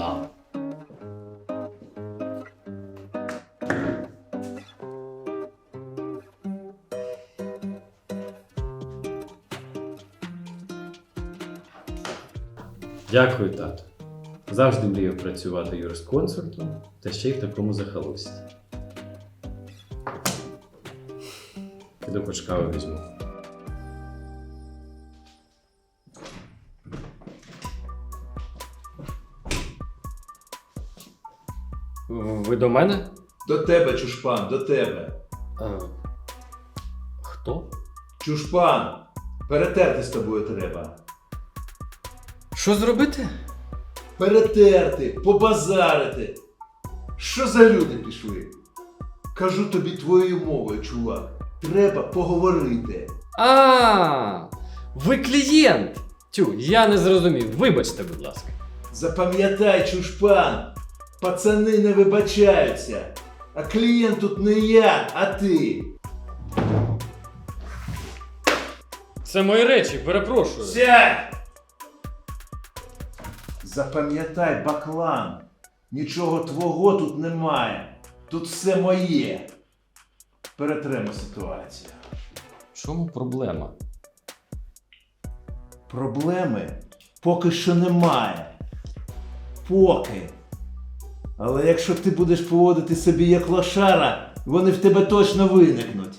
Да. Дякую, тато. Завжди мріяв працювати юрисконсультом та ще й в такому захолості. Піду хоч візьму. Ви до мене? До тебе, чушпан, до тебе. А, хто? Чушпан, перетерти з тобою треба. Що зробити? Перетерти, побазарити. Що за люди пішли? Кажу тобі твоєю мовою, чувак. Треба поговорити. А, ви клієнт! Тю, я не зрозумів. Вибачте, будь ласка. Запам'ятай, чушпан, пацани не вибачаються. А клієнт тут не я, а ти. Це мої речі, перепрошую. Сядь! Запам'ятай, баклан, нічого твого тут немає. Тут все моє. Перетремо ситуацію. В чому проблема? Проблеми поки що немає. Поки. Але якщо ти будеш поводити собі як лошара, вони в тебе точно виникнуть.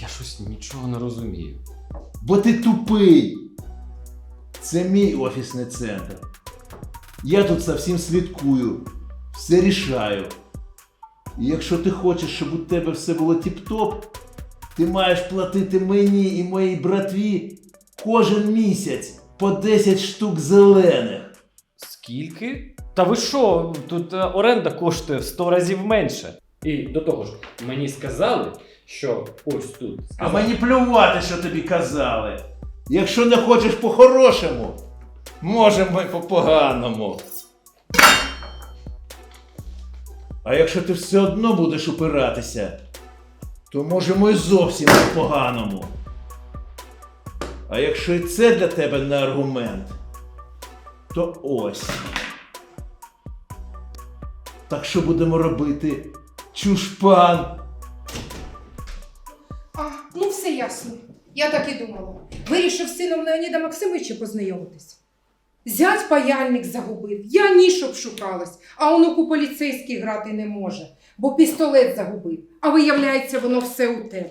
Я щось нічого не розумію. Бо ти тупий. Це мій офісний центр. Я тут за всім слідкую, все рішаю. І якщо ти хочеш, щоб у тебе все було тіп-топ, ти маєш платити мені і моїй братві кожен місяць по 10 штук зелених. Скільки? Та ви що? Тут е, оренда коштує в 100 разів менше. І до того ж, мені сказали, що ось тут. А мені плювати, що тобі казали. Якщо не хочеш по-хорошому, можемо й по-поганому. А якщо ти все одно будеш упиратися, то можемо й зовсім по-поганому. А якщо і це для тебе не аргумент, то ось. Так що будемо робити? Чушпан! А, ну все ясно. Я так і думала. Вирішив сином Леоніда Максимовича познайомитись. Зять паяльник загубив, я ніж обшукалась, а онуку поліцейський грати не може, бо пістолет загубив, а виявляється, воно все у те.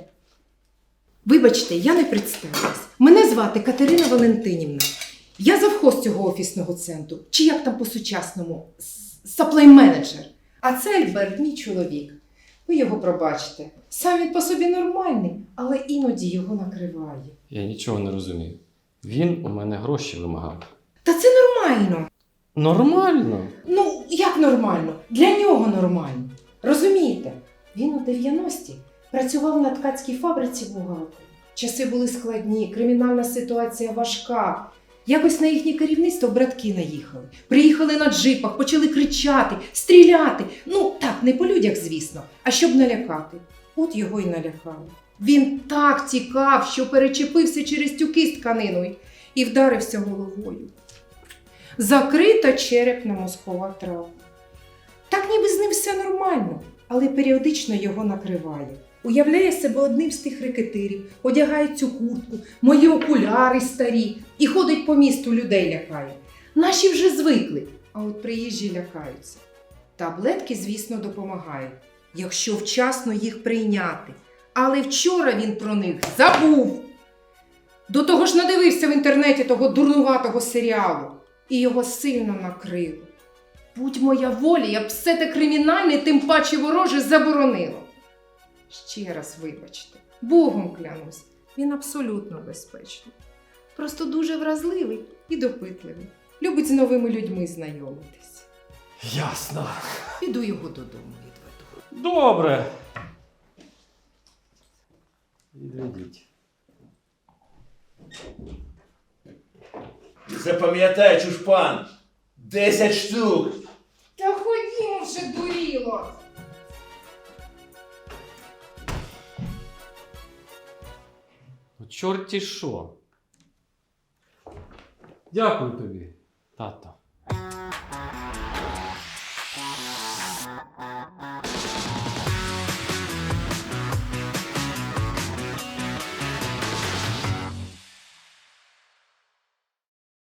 Вибачте, я не представилась. Мене звати Катерина Валентинівна. Я завхоз цього офісного центру, чи як там по-сучасному, саплей-менеджер. А це Альберт, мій чоловік. Ви його пробачите. Сам він по собі нормальний, але іноді його накриває. Я нічого не розумію. Він у мене гроші вимагав. Та це нормально. Нормально. Ну, як нормально? Для нього нормально. Розумієте? Він у 90-ті працював на ткацькій фабриці бухгалтером. Часи були складні, кримінальна ситуація важка. Якось на їхнє керівництво братки наїхали. Приїхали на джипах, почали кричати, стріляти. Ну, так, не по людях, звісно, а щоб налякати. От його й налякали. Він так тікав, що перечепився через тюки з тканиною і вдарився головою. Закрита черепно-мозкова травма. Так ніби з ним все нормально, але періодично його накриває. Уявляє себе одним з тих рекетирів, одягає цю куртку, мої окуляри старі і ходить по місту людей лякає. Наші вже звикли, а от приїжджі лякаються. Таблетки, звісно, допомагають, якщо вчасно їх прийняти. Але вчора він про них забув. До того ж надивився в інтернеті того дурнуватого серіалу, і його сильно накрило. Будь моя воля, я б все те кримінальне, тим паче вороже заборонила. Ще раз вибачте, Богом клянусь, він абсолютно безпечний. Просто дуже вразливий і допитливий. Любить з новими людьми знайомитись. Ясно. Піду його додому відведу. Добре. Відведіть. Запам'ятай, чушпан! 10 штук! Та ходімо вже дуріло. Чорті що. Дякую тобі, тато.